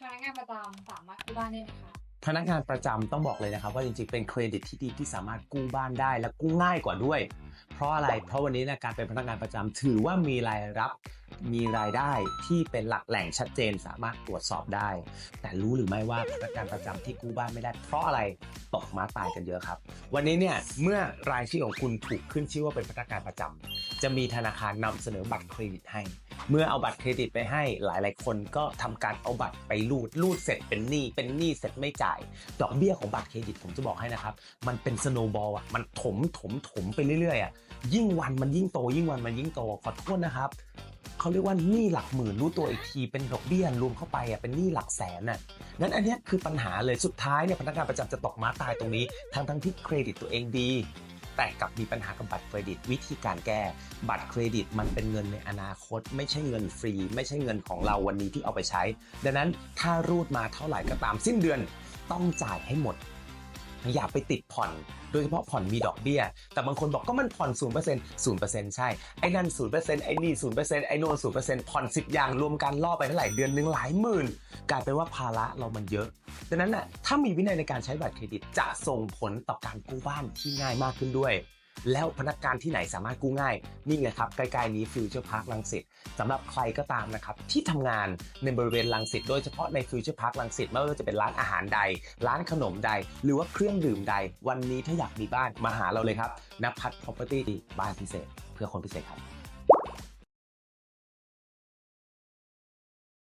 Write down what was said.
พนักงานประจำสามารถกู้บ้านได้ไหมคะ พนักงานประจำต้องบอกเลยนะครับว่าจริงๆ เป็นเครดิตที่ดีที่สามารถกู้บ้านได้และกู้ง่ายกว่าด้วย เพราะอะไรเพราะวันนี้เนะการเป็นพนักงานประจำถือว่ามีรายรับมีรายได้ที่เป็นหลักแหล่งชัดเจนสามารถตรวจสอบได้ แต่รู้หรือไม่ว่าพนักงานประจำที่กู้บ้านไม่ได้ เพราะอะไรตกมาตายกันเยอะครับ วันนี้เนี่ยเมื่อรายชื่อของคุณถูกขึ้นชื่อว่าเป็นพนักงานประจำ จะมีธนาคารนำเสนอบัตรเครดิตให้ เมื่อเอาบัตรเครดิตไปให้หลาย ๆ คนก็ทำการเอาบัตรไปรูดรูดเสร็จเป็นหนี้เป็นหนี้เสร็จไม่จ่าย ดอกเบี้ยของบัตรเครดิตผมจะบอกให้นะครับ มันเป็นสโนว์บอลอะมันถมถมถมไปเรื่อยๆอะยิ่งวันมันยิ่งโต ยิ่งวันมันยิ่งโตขอโทษนะครับเขาเรียกว่าหนี้หลักหมื่นรู้ตัวอีกทีเป็นดอกเบี้ยรวมเข้าไปอะเป็นหนี้หลักแสนน่ะนั้นอันนี้คือปัญหาเลยสุดท้ายเนี่ยพนักงานประจำจะตกม้าตายตรงนี้ ทั้งทั้งที่เครดิตตัวเองดี แต่กลับมีปัญหากับบัตรเครดิต วิธีการแก้ บัตรเครดิตมันเป็นเงินในอนาคต ไม่ใช่เงินฟรี ไม่ใช่เงินของเราวันนี้ที่เอาไปใช้ ดังนั้นถ้ารูดมาเท่าไหร่ก็ตามสิ้นเดือนต้องจ่ายให้หมด อย่าไปติดผ่อน โดยเฉพาะผ่อนมีดอกเบี้ย แต่บางคนบอกก็มันผ่อนศูนย์เปอร์เซ็นต์ศูนย์เปอร์เซ็นต์ใช่ ไอ้นั่นย์เปอร์เซ็นต์ไอ้นี่ศูนย์เปอร์เซ็นต์ไอ้โน่นต์ผ่อนสิบอย่างรวมกันล่อไปเท่าไหร่เดือนหนึ่งหลายหมื่นกลายเป็นว่าภาระเรามันเยอะ ดังนั้นน่ะถ้ามีวินัยในการใช้บัตรเครดิตจะส่งผลต่อการกู้บ้านที่ง่ายมากขึ้นด้วย แล้วพนักงานที่ไหนสามารถกู้ง่าย นี่ไงครับใกล้ๆนี้ฟิวเจอร์พาร์คลังสิตสำหรับใครก็ตามนะครับที่ทำงานในบริเวณลังสิตโดยเฉพาะในฟิวเจอร์พาร์คลังสิตไม่ว่าจะเป็นร้านอาหารใด ร้านขนมใด หรือว่าเครื่องดื่มใด วันนี้ถ้าอยากมีบ้านมาหาเราเลยครับนภัทร property บ้านพิเศษ เพื่อคนพิเศษครับ